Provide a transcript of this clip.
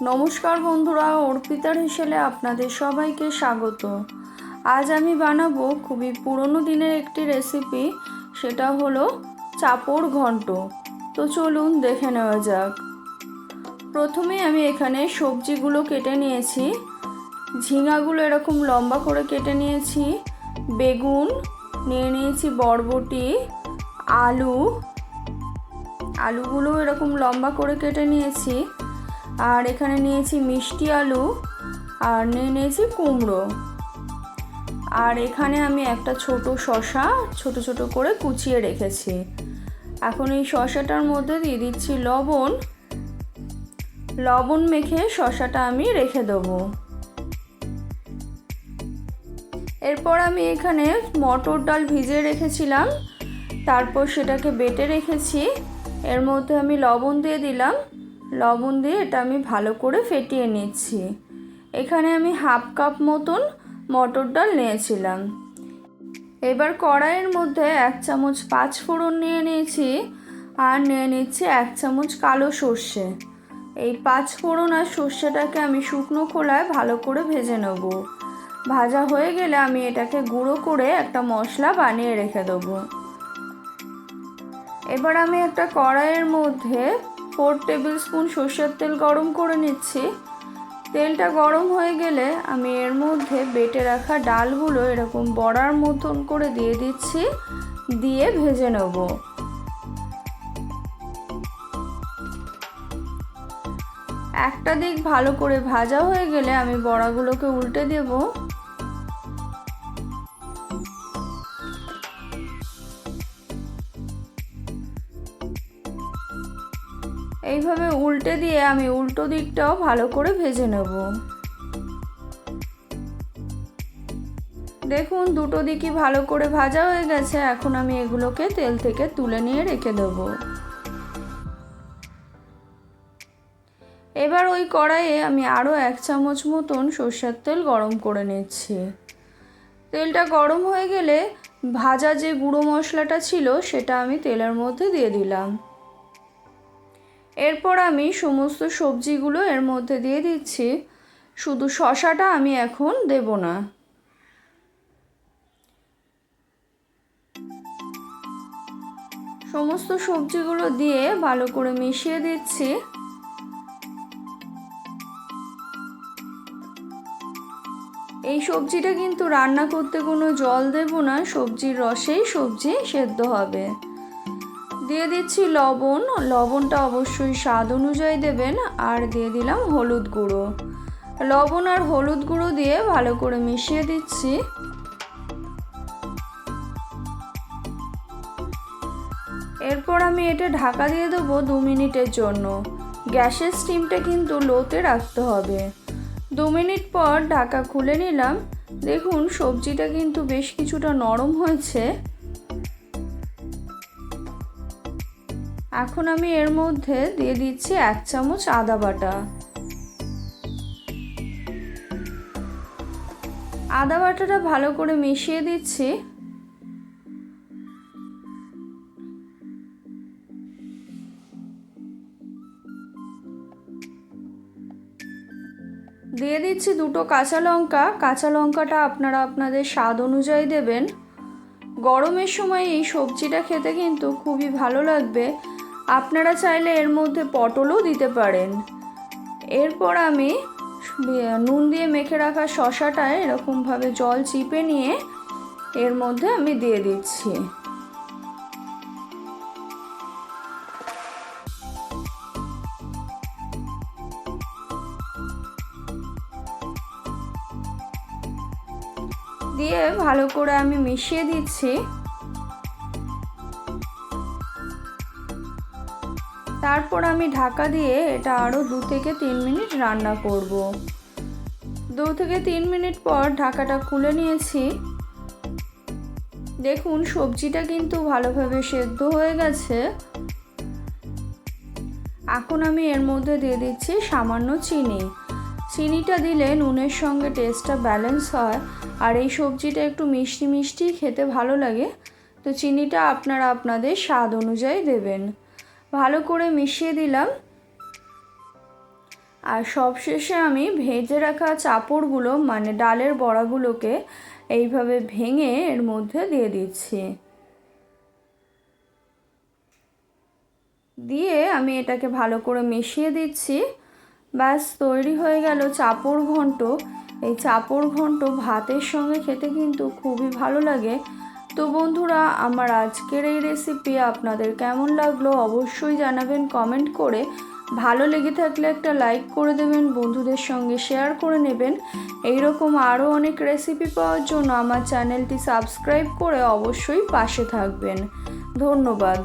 নমস্কার বন্ধুরা, অর্পিতার হিসেলে আপনাদের সবাইকে স্বাগত। আজ আমি বানাবো খুবই পুরনো দিনের একটি রেসিপি সেটা হলো চাপড় ঘন্ট। তো চলুন দেখে নেওয়া যাক। প্রথমে আমি এখানে সবজিগুলো কেটে নিয়েছি। ঝিঙাগুলো এরকম লম্বা করে কেটে নিয়েছি। বেগুন, নিয়ে নিয়েছি বরবটি, আলু। আলুগুলো এরকম লম্বা করে কেটে নিয়েছি। আর এখানে নিয়েছি মিষ্টি আলু আর নিয়ে নিয়েছি কুমড়ো। আর এখানে আমি একটা ছোট শশা ছোট ছোট করে কুচিয়ে রেখেছি। এখন এই শশাটার মধ্যে দিয়ে দিচ্ছি লবণ। লবণ মেখে শশাটা আমি রেখে দেবো। এরপর আমি এখানে মটর ডাল ভিজিয়ে রেখেছিলাম। তারপর সেটাকে বেটে রেখেছি। এর মধ্যে আমি লবণ দিয়ে দিলাম। লবণ দিয়ে এটা আমি ভালো করে ফেটিয়ে নিচ্ছি। এখানে আমি হাফ কাপ মতন মটর ডাল নিয়েছিলাম। এবার কড়াইয়ের মধ্যে এক চামচ পাঁচ ফোড়ন নিয়ে নিয়েছি আর নিয়ে নিচ্ছি এক চামচ কালো সর্ষে। এই পাঁচ ফোড়ন আর সর্ষেটাকে আমি শুকনো খোলায় ভালো করে ভেজে নেব। ভাজা হয়ে গেলে আমি এটাকে গুঁড়ো করে একটা মশলা বানিয়ে রেখে দেবো। এবার আমি একটা কড়াইয়ের মধ্যে ফোর টেবিল স্পুন সর্ষের তেল গরম করে নিচ্ছি। তেলটা গরম হয়ে গেলে আমি এর মধ্যে বেটে রাখা ডালগুলো এরকম বড়ার মতন করে দিয়ে দিচ্ছি, দিয়ে ভেজে নেব। একটা দিক ভালো করে ভাজা হয়ে গেলে আমি বড়াগুলোকে উল্টে দেবো। এইভাবে উল্টে দিয়ে আমি উল্টো দিকটাও ভালো করে ভেজে নেব। দেখুন, দুটো দিকই ভালো করে ভাজা হয়ে গেছে। এখন আমি এগুলোকে তেল থেকে তুলে নিয়ে রেখে দেব। এবার ওই কড়াইয়ে আমি আরও এক চামচ মতন সর্ষের তেল গরম করে নিচ্ছি। তেলটা গরম হয়ে গেলে ভাজা যে গুঁড়ো মশলাটা ছিল, সেটা আমি তেলের মধ্যে দিয়ে দিলাম। এরপর আমি সমস্ত সবজিগুলো এর মধ্যে দিয়ে দিচ্ছি। শুধু শশাটা আমি এখন দেব না। সমস্ত সবজিগুলো দিয়ে ভালো করে মিশিয়ে দিচ্ছি। এই সবজিটা কিন্তু রান্না করতে কোনো জল দেব না, সবজির রসেই সবজি সেদ্ধ হবে। দিয়ে দিচ্ছি লবণ। লবণটা অবশ্যই স্বাদ অনুযায়ী দেবেন আর দিয়ে দিলাম হলুদ গুঁড়ো। লবণ আর হলুদ গুঁড়ো দিয়ে ভালো করে মিশিয়ে দিচ্ছি। এরপর আমি এটা ঢাকা দিয়ে দেবো দু মিনিটের জন্য। গ্যাসের স্টিমটা কিন্তু লোতে রাখতে হবে। দু মিনিট পর ঢাকা খুলে নিলাম। দেখুন, সবজিটা কিন্তু বেশ কিছুটা নরম হয়েছে। এখন আমি এর মধ্যে দিয়ে দিচ্ছি এক চামচ আদা বাটা। আদা বাটাটা ভালো করে মিশিয়ে দিচ্ছি। দিয়ে দিচ্ছি দুটো কাঁচা লঙ্কা। কাঁচা লঙ্কাটা আপনারা আপনাদের স্বাদ অনুযায়ী দেবেন। গরমের সময় এই সবজিটা খেতে কিন্তু খুবই ভালো লাগবে। আপনারা চাইলে এর মধ্যে পটলও দিতে পারেন। এরপর আমি নুন দিয়ে মেখে রাখা শশাটা এরকমভাবে জল চিপে নিয়ে এর মধ্যে আমি দিয়ে দিচ্ছি। দিয়ে ভালো করে আমি মিশিয়ে দিচ্ছি। তারপর আমি ঢাকা দিয়ে এটা আরও দু থেকে তিন মিনিট রান্না করব। দু থেকে তিন মিনিট পর ঢাকাটা খুলে নিয়েছি। দেখুন, সবজিটা কিন্তু ভালোভাবে সেদ্ধ হয়ে গেছে। এখন আমি এর মধ্যে দিয়ে দিচ্ছি সামান্য চিনি। চিনিটা দিলে নুনের সঙ্গে টেস্টটা ব্যালেন্স হয়। আর এই সবজিটা একটু মিষ্টি মিষ্টি খেতে ভালো লাগে। তো চিনিটা আপনারা আপনাদের স্বাদ অনুযায়ী দেবেন। ভালো করে মিশিয়ে দিলাম। আর সবশেষে আমি ভেজে রাখা চাপড়গুলো মানে ডালের বড়াগুলোকে এইভাবে ভেঙে এর মধ্যে দিয়ে দিচ্ছি। দিয়ে আমি এটাকে ভালো করে মিশিয়ে দিচ্ছি। ব্যাস, তৈরি হয়ে গেল চাপড় ঘন্ট। এই চাপড় ঘন্ট ভাতের সঙ্গে খেতে কিন্তু খুবই ভালো লাগে। তো বন্ধুরা, আমার আজকের এই রেসিপি আপনাদের কেমন লাগল অবশ্যই জানাবেন কমেন্ট করে। ভালো লেগে থাকলে একটা লাইক করে দেবেন, বন্ধুদের সঙ্গে শেয়ার করে নেবেন। এই রকম আরও অনেক রেসিপি পাওয়ার জন্য আমার চ্যানেলটি সাবস্ক্রাইব করে অবশ্যই পাশে থাকবেন। ধন্যবাদ।